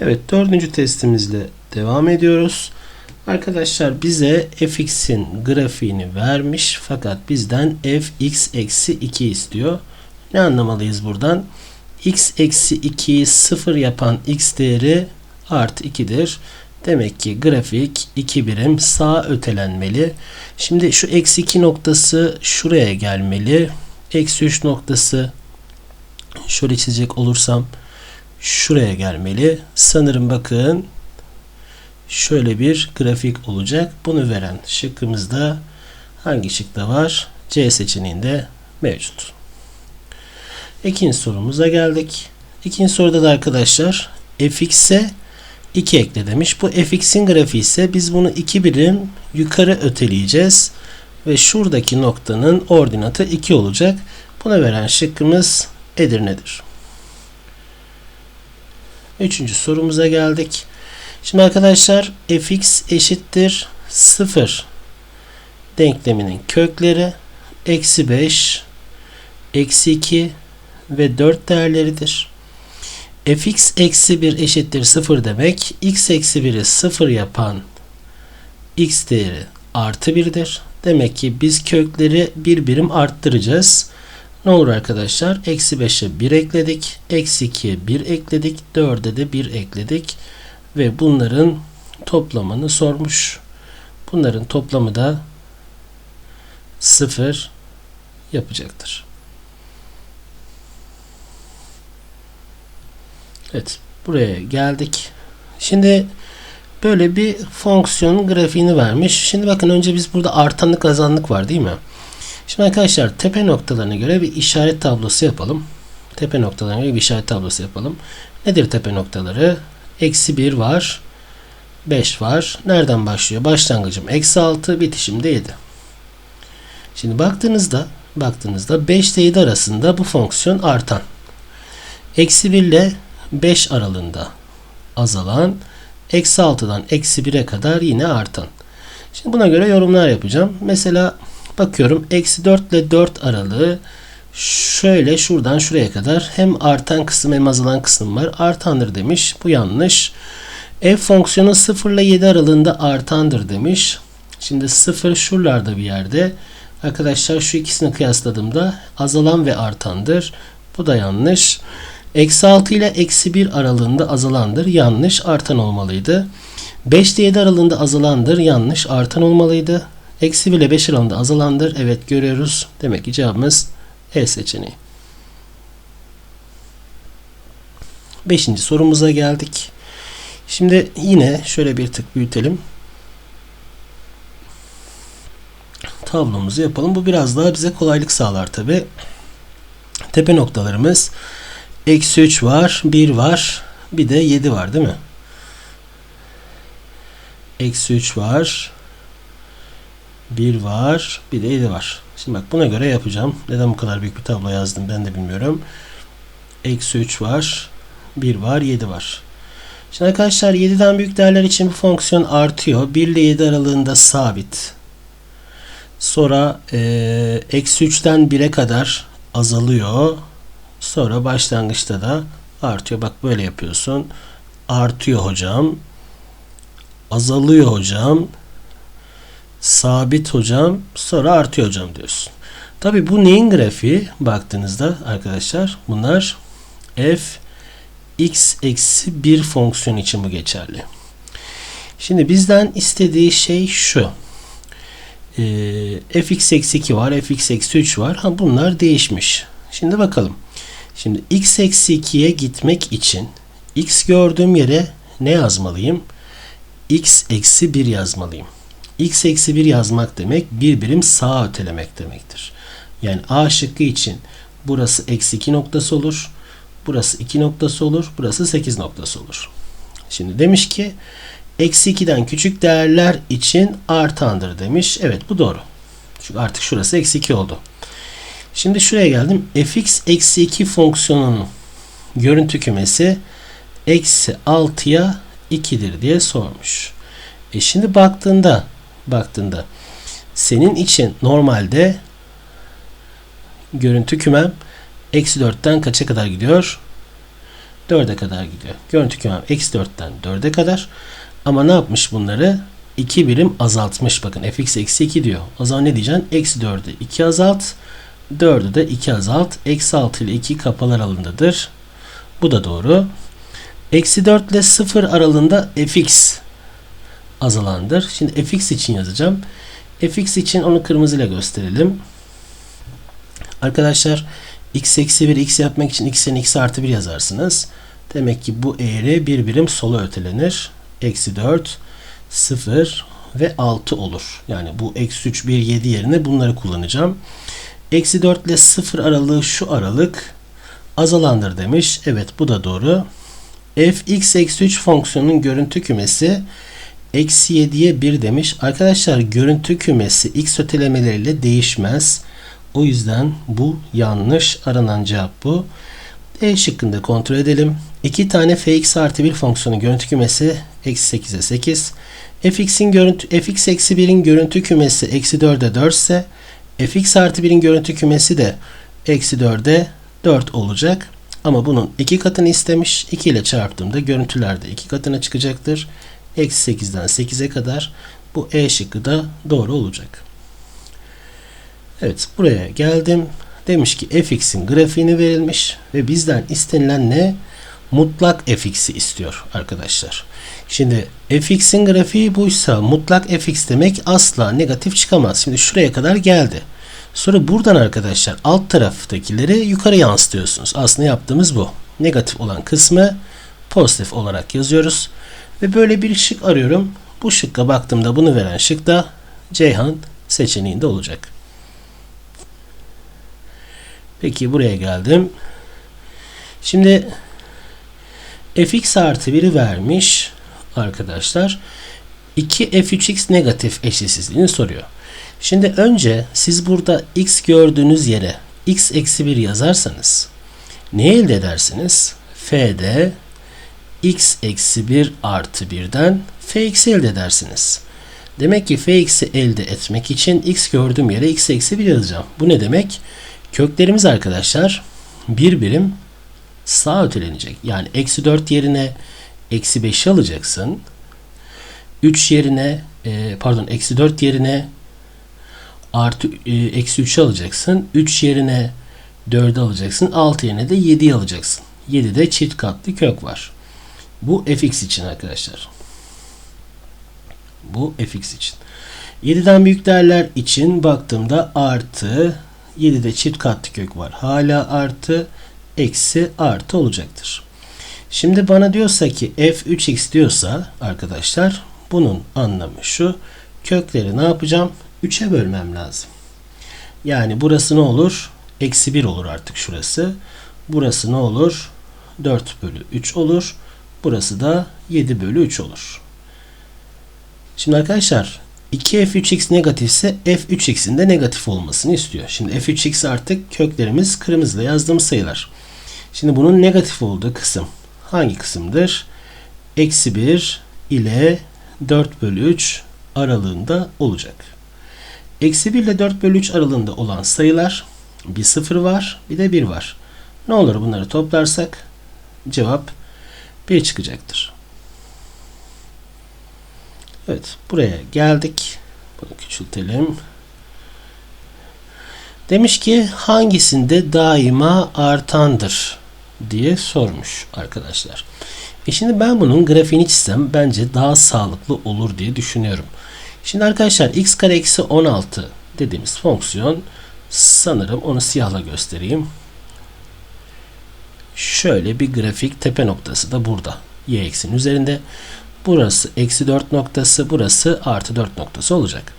Evet dördüncü testimizle devam ediyoruz. Arkadaşlar bize fx'in grafiğini vermiş fakat bizden fx eksi 2 istiyor. Ne anlamalıyız buradan? x eksi 2'yi 0 yapan x değeri artı 2'dir. Demek ki grafik 2 birim sağa ötelenmeli. Şimdi şu eksi 2 noktası şuraya gelmeli. Eksi 3 noktası şöyle çizecek olursam şuraya gelmeli. Sanırım bakın şöyle bir grafik olacak. Bunu veren şıkkımızda hangi şıkta var? C seçeneğinde mevcut. İkinci sorumuza geldik. İkinci soruda da arkadaşlar fx'e 2 ekle demiş. Bu fx'in grafiği ise biz bunu 2 birim yukarı öteleyeceğiz. Ve şuradaki noktanın ordinatı 2 olacak. Buna veren şıkkımız Edirne'dir. Üçüncü sorumuza geldik. Şimdi arkadaşlar fx eşittir 0 denkleminin kökleri eksi 5 eksi 2 ve 4 değerleridir. fx eksi 1 eşittir 0 demek x eksi 1'i 0 yapan x değeri artı 1'dir. Demek ki biz kökleri bir birim arttıracağız. Ne olur arkadaşlar? Eksi 5'e 1 ekledik. Eksi 2'ye 1 ekledik. 4'e de 1 ekledik. Ve bunların toplamını sormuş. Bunların toplamı da 0 yapacaktır. Evet. Buraya geldik. Şimdi böyle bir fonksiyon grafiğini vermiş. Şimdi bakın önce biz burada artanlık azanlık var değil mi? Şimdi arkadaşlar tepe noktalarına göre bir işaret tablosu yapalım. Tepe noktalarına göre bir işaret tablosu yapalım. Nedir tepe noktaları? Eksi 1 var. 5 var. Nereden başlıyor? Başlangıcım eksi 6, bitişim de 7. Şimdi baktığınızda baktığınızda 5 ile 7 arasında bu fonksiyon artan. Eksi 1 ile 5 aralığında azalan. Eksi 6'dan eksi 1'e kadar yine artan. Şimdi buna göre yorumlar yapacağım. Mesela bakıyorum eksi 4 ile 4 aralığı şöyle şuradan şuraya kadar hem artan kısım hem azalan kısım var. Artandır demiş. Bu yanlış. F fonksiyonu 0 ile 7 aralığında artandır demiş. Şimdi 0 şuralarda bir yerde. Arkadaşlar şu ikisini kıyasladığımda azalan ve artandır. Bu da yanlış. Eksi 6 ile eksi 1 aralığında azalandır. Yanlış. Artan olmalıydı. 5 ile 7 aralığında azalandır. Yanlış. Artan olmalıydı. Eksi 1 ile 5 aralığında azalandır. Evet görüyoruz. Demek ki cevabımız E seçeneği. Beşinci sorumuza geldik. Şimdi yine şöyle bir tık büyütelim. Tablomuzu yapalım. Bu biraz daha bize kolaylık sağlar tabi. Tepe noktalarımız eksi 3 var, 1 var, bir de 7 var değil mi? Eksi 3 var, 1 var, bir de 7 var. Şimdi bak buna göre yapacağım. Neden bu kadar büyük bir tablo yazdım ben de bilmiyorum. Eksi 3 var, 1 var, 7 var. Şimdi arkadaşlar 7'den büyük değerler için bu fonksiyon artıyor. 1 ile 7 aralığında sabit. Sonra eksi 3'ten 1'e kadar azalıyor. Sonra başlangıçta da artıyor. Bak böyle yapıyorsun. Artıyor hocam. Azalıyor hocam. Sabit hocam. Sonra artıyor hocam diyorsun. Tabi bu neyin grafiği? Baktığınızda arkadaşlar bunlar f x eksi 1 fonksiyon için bu geçerli. Şimdi bizden istediği şey şu. Ee, fx eksi 2 var. fx eksi 3 var. Ha, bunlar değişmiş. Şimdi bakalım. Şimdi x eksi 2'ye gitmek için x gördüğüm yere ne yazmalıyım? x eksi 1 yazmalıyım. X eksi 1 yazmak demek bir birim sağa ötelemek demektir. Yani A şıkkı için burası eksi 2 noktası olur. Burası 2 noktası olur. Burası 8 noktası olur. Şimdi demiş ki eksi 2'den küçük değerler için artandır demiş. Evet bu doğru. Çünkü artık şurası eksi 2 oldu. Şimdi şuraya geldim. fx eksi 2 fonksiyonunun görüntü kümesi eksi 6'ya 2'dir diye sormuş. E şimdi baktığında baktığında senin için normalde görüntü kümem eksi 4'ten kaça kadar gidiyor? 4'e kadar gidiyor. Görüntü kümem eksi 4'ten 4'e kadar. Ama ne yapmış bunları? 2 birim azaltmış. Bakın fx eksi 2 diyor. O zaman ne diyeceksin? Eksi 4'ü 2 azalt. 4'ü de 2 azalt. Eksi 6 ile 2 kapalı aralığındadır. Bu da doğru. Eksi 4 ile 0 aralığında fx azalandır. Şimdi fx için yazacağım. fx için onu kırmızıyla gösterelim. Arkadaşlar x eksi 1 x yapmak için x'in x artı 1 yazarsınız. Demek ki bu eğri bir birim sola ötelenir. Eksi 4, 0 ve 6 olur. Yani bu eksi 3, 1, 7 yerine bunları kullanacağım. Eksi 4 ile 0 aralığı şu aralık azalandır demiş. Evet bu da doğru. fx eksi 3 fonksiyonun görüntü kümesi eksi 7'ye 1 demiş. Arkadaşlar görüntü kümesi x ötelemeleriyle değişmez. O yüzden bu yanlış. Aranan cevap bu. E şıkkında kontrol edelim. 2 tane fx artı 1 fonksiyonu görüntü kümesi eksi 8'e 8. fx'in görüntü fx eksi 1'in görüntü kümesi eksi 4'e 4 ise fx artı 1'in görüntü kümesi de eksi 4'e 4 olacak. Ama bunun iki katını istemiş. 2 ile çarptığımda görüntülerde iki katına çıkacaktır. Eksi 8'den 8'e kadar bu E şıkkı da doğru olacak. Evet buraya geldim. Demiş ki fx'in grafiğini verilmiş ve bizden istenilen ne? Mutlak fx'i istiyor arkadaşlar. Şimdi fx'in grafiği buysa mutlak fx demek asla negatif çıkamaz. Şimdi şuraya kadar geldi. Sonra buradan arkadaşlar alt taraftakileri yukarı yansıtıyorsunuz. Aslında yaptığımız bu. Negatif olan kısmı pozitif olarak yazıyoruz. Ve böyle bir şık arıyorum. Bu şıkka baktığımda bunu veren şık da Ceyhan seçeneğinde olacak. Peki buraya geldim. Şimdi fx artı 1'i vermiş arkadaşlar. 2 f3x negatif eşitsizliğini soruyor. Şimdi önce siz burada x gördüğünüz yere x eksi 1 yazarsanız ne elde edersiniz? f'de x eksi 1 artı 1'den fx'i elde edersiniz. Demek ki fx'i elde etmek için x gördüğüm yere x eksi 1 yazacağım. Bu ne demek? Köklerimiz arkadaşlar bir birim sağ ötelenecek. Yani eksi 4 yerine eksi 5'i alacaksın. 3 yerine e, pardon eksi 4 yerine artı e, eksi 3'ü alacaksın. 3 yerine 4'ü alacaksın. 6 yerine de 7'yi alacaksın. 7'de çift katlı kök var. Bu fx için arkadaşlar. Bu fx için. 7'den büyük değerler için baktığımda artı 7'de çift katlı kök var. Hala artı eksi artı olacaktır. Şimdi bana diyorsa ki f3x diyorsa arkadaşlar bunun anlamı şu. Kökleri ne yapacağım? 3'e bölmem lazım. Yani burası ne olur? Eksi 1 olur artık şurası. Burası ne olur? 4 bölü 3 olur. Burası da 7 bölü 3 olur. Şimdi arkadaşlar 2f3x negatifse f3x'in de negatif olmasını istiyor. Şimdi f3x artık köklerimiz kırmızıyla yazdığımız sayılar. Şimdi bunun negatif olduğu kısım hangi kısımdır? Eksi 1 ile 4 bölü 3 aralığında olacak. Eksi 1 ile 4 bölü 3 aralığında olan sayılar bir 0 var bir de 1 var. Ne olur bunları toplarsak cevap 1 çıkacaktır. Evet buraya geldik. Bunu küçültelim. Demiş ki hangisinde daima artandır diye sormuş arkadaşlar. E şimdi ben bunun grafiğini çizsem bence daha sağlıklı olur diye düşünüyorum. Şimdi arkadaşlar x kare eksi 16 dediğimiz fonksiyon sanırım onu siyahla göstereyim. Şöyle bir grafik tepe noktası da burada. Y eksenin üzerinde. Burası eksi 4 noktası, burası artı 4 noktası olacak.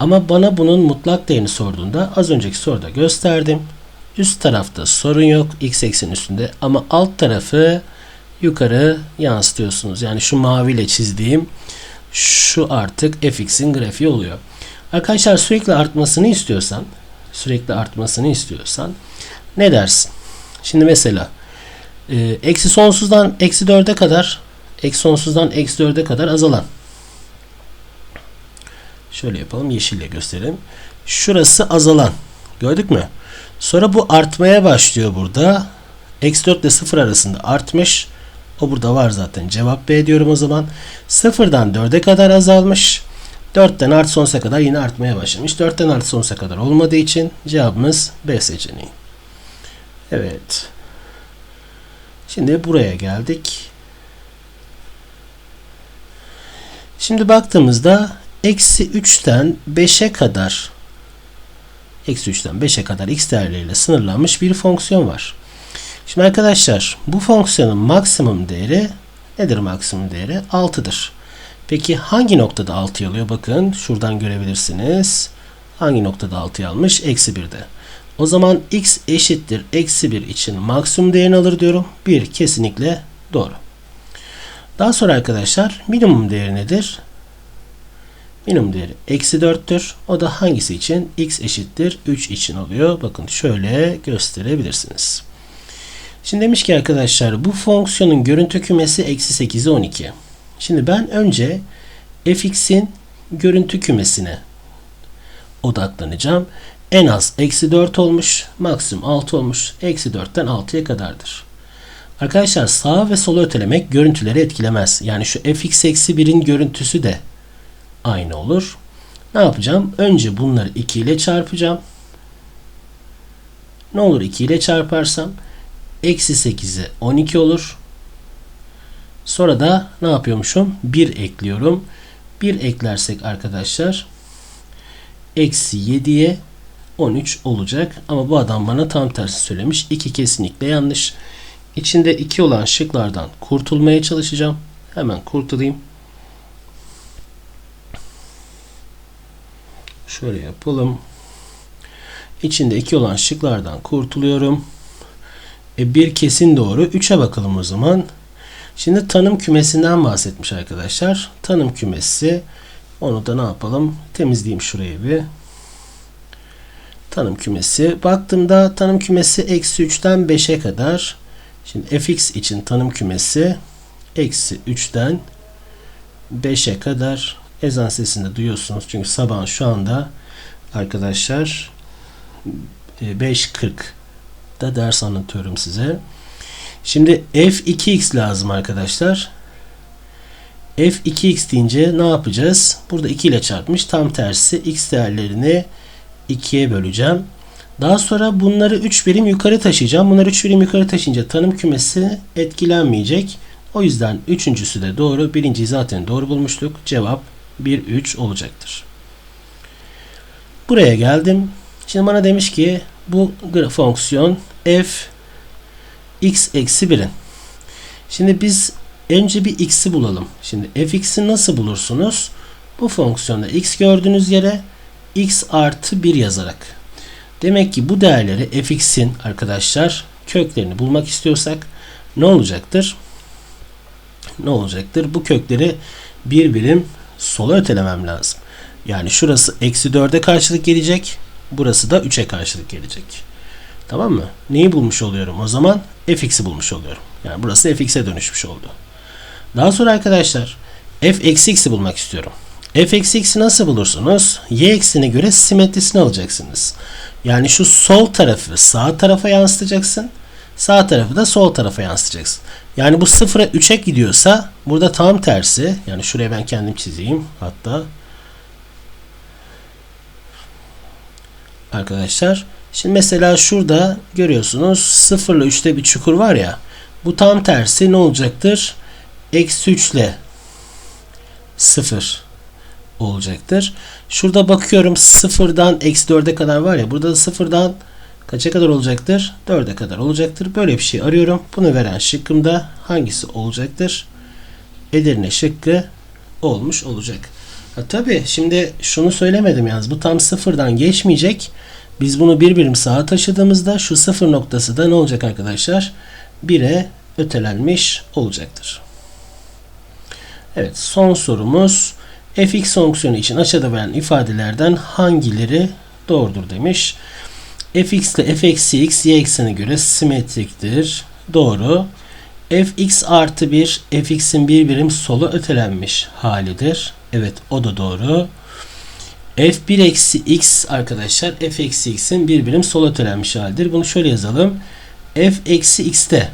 Ama bana bunun mutlak değerini sorduğunda az önceki soruda gösterdim. Üst tarafta sorun yok x eksenin üstünde ama alt tarafı yukarı yansıtıyorsunuz. Yani şu maviyle çizdiğim şu artık fx'in grafiği oluyor. Arkadaşlar sürekli artmasını istiyorsan sürekli artmasını istiyorsan ne dersin? Şimdi mesela e, eksi sonsuzdan eksi 4'e kadar eksi sonsuzdan eksi 4'e kadar azalan. Şöyle yapalım yeşille gösterelim. Şurası azalan. Gördük mü? Sonra bu artmaya başlıyor burada. Eksi 4 ile 0 arasında artmış. O burada var zaten. Cevap B diyorum o zaman. 0'dan 4'e kadar azalmış. 4'ten artı sonsuza kadar yine artmaya başlamış. 4'ten artı sonsuza kadar olmadığı için cevabımız B seçeneği. Evet. Şimdi buraya geldik. Şimdi baktığımızda eksi 3'ten 5'e kadar eksi 3'ten 5'e kadar x değerleriyle sınırlanmış bir fonksiyon var. Şimdi arkadaşlar bu fonksiyonun maksimum değeri nedir maksimum değeri? 6'dır. Peki hangi noktada 6 alıyor? Bakın şuradan görebilirsiniz. Hangi noktada 6 almış? Eksi 1'de. O zaman x eşittir eksi 1 için maksimum değerini alır diyorum. 1 kesinlikle doğru. Daha sonra arkadaşlar minimum değeri nedir? Minimum değeri eksi 4'tür. O da hangisi için? x eşittir 3 için oluyor. Bakın şöyle gösterebilirsiniz. Şimdi demiş ki arkadaşlar bu fonksiyonun görüntü kümesi eksi 8'e 12. Şimdi ben önce fx'in görüntü kümesine odaklanacağım. En az eksi 4 olmuş, maksimum 6 olmuş. Eksi 4'ten 6'ya kadardır. Arkadaşlar sağ ve sola ötelemek görüntüleri etkilemez. Yani şu fx eksi 1'in görüntüsü de aynı olur. Ne yapacağım? Önce bunları 2 ile çarpacağım. Ne olur 2 ile çarparsam? Eksi 8'e 12 olur. Sonra da ne yapıyormuşum? 1 ekliyorum. 1 eklersek arkadaşlar eksi 7'ye 13 olacak. Ama bu adam bana tam tersi söylemiş. 2 kesinlikle yanlış. İçinde 2 olan şıklardan kurtulmaya çalışacağım. Hemen kurtulayım. Şöyle yapalım. İçinde 2 olan şıklardan kurtuluyorum. E, bir kesin doğru. 3'e bakalım o zaman. Şimdi tanım kümesinden bahsetmiş arkadaşlar. Tanım kümesi onu da ne yapalım? Temizleyeyim şurayı bir. Tanım kümesi. Baktığımda tanım kümesi eksi 3'ten 5'e kadar. Şimdi fx için tanım kümesi eksi 3'ten 5'e kadar ezan sesini duyuyorsunuz. Çünkü sabah şu anda arkadaşlar 5.40 da ders anlatıyorum size. Şimdi f2x lazım arkadaşlar. f2x deyince ne yapacağız? Burada 2 ile çarpmış. Tam tersi x değerlerini 2'ye böleceğim. Daha sonra bunları 3 birim yukarı taşıyacağım. Bunları 3 birim yukarı taşıyınca tanım kümesi etkilenmeyecek. O yüzden üçüncüsü de doğru. Birinciyi zaten doğru bulmuştuk. Cevap 1, 3 olacaktır. Buraya geldim. Şimdi bana demiş ki bu fonksiyon f x eksi 1'in. Şimdi biz önce bir x'i bulalım. Şimdi fx'i nasıl bulursunuz? Bu fonksiyonda x gördüğünüz yere x artı 1 yazarak. Demek ki bu değerleri fx'in arkadaşlar köklerini bulmak istiyorsak ne olacaktır? Ne olacaktır? Bu kökleri bir birim sola ötelemem lazım. Yani şurası eksi 4'e karşılık gelecek. Burası da 3'e karşılık gelecek. Tamam mı? Neyi bulmuş oluyorum? O zaman fx'i bulmuş oluyorum. Yani burası fx'e dönüşmüş oldu. Daha sonra arkadaşlar f eksi x'i bulmak istiyorum. F eksi nasıl bulursunuz? y eksine göre simetrisini alacaksınız. Yani şu sol tarafı sağ tarafa yansıtacaksın. Sağ tarafı da sol tarafa yansıtacaksın. Yani bu sıfıra 3'e gidiyorsa burada tam tersi. Yani şuraya ben kendim çizeyim. Hatta arkadaşlar Şimdi mesela şurada görüyorsunuz 0 ile 3'te bir çukur var ya. Bu tam tersi ne olacaktır? Eksi 3 ile 0 olacaktır. Şurada bakıyorum 0'dan eksi 4'e kadar var ya. Burada da 0'dan kaça kadar olacaktır? 4'e kadar olacaktır. Böyle bir şey arıyorum. Bunu veren şıkkımda hangisi olacaktır? Edirne şıkkı olmuş olacak. Ha, tabii şimdi şunu söylemedim yalnız. Bu tam sıfırdan geçmeyecek. Biz bunu bir birim sağa taşıdığımızda şu sıfır noktası da ne olacak arkadaşlar? 1'e ötelenmiş olacaktır. Evet son sorumuz fx fonksiyonu için aşağıda verilen ifadelerden hangileri doğrudur demiş. fx ile f eksi x y eksenine göre simetriktir. Doğru. fx artı 1 fx'in bir birim sola ötelenmiş halidir. Evet o da doğru f1 eksi x arkadaşlar f eksi x'in bir birim sola ötelenmiş halidir. Bunu şöyle yazalım. f eksi x'te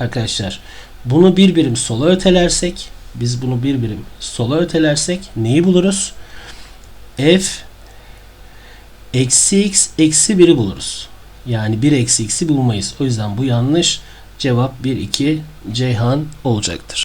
arkadaşlar bunu bir birim sola ötelersek biz bunu bir birim sola ötelersek neyi buluruz? f eksi x eksi 1'i buluruz. Yani 1 eksi x'i bulmayız. O yüzden bu yanlış. Cevap 1 2 Ceyhan olacaktır.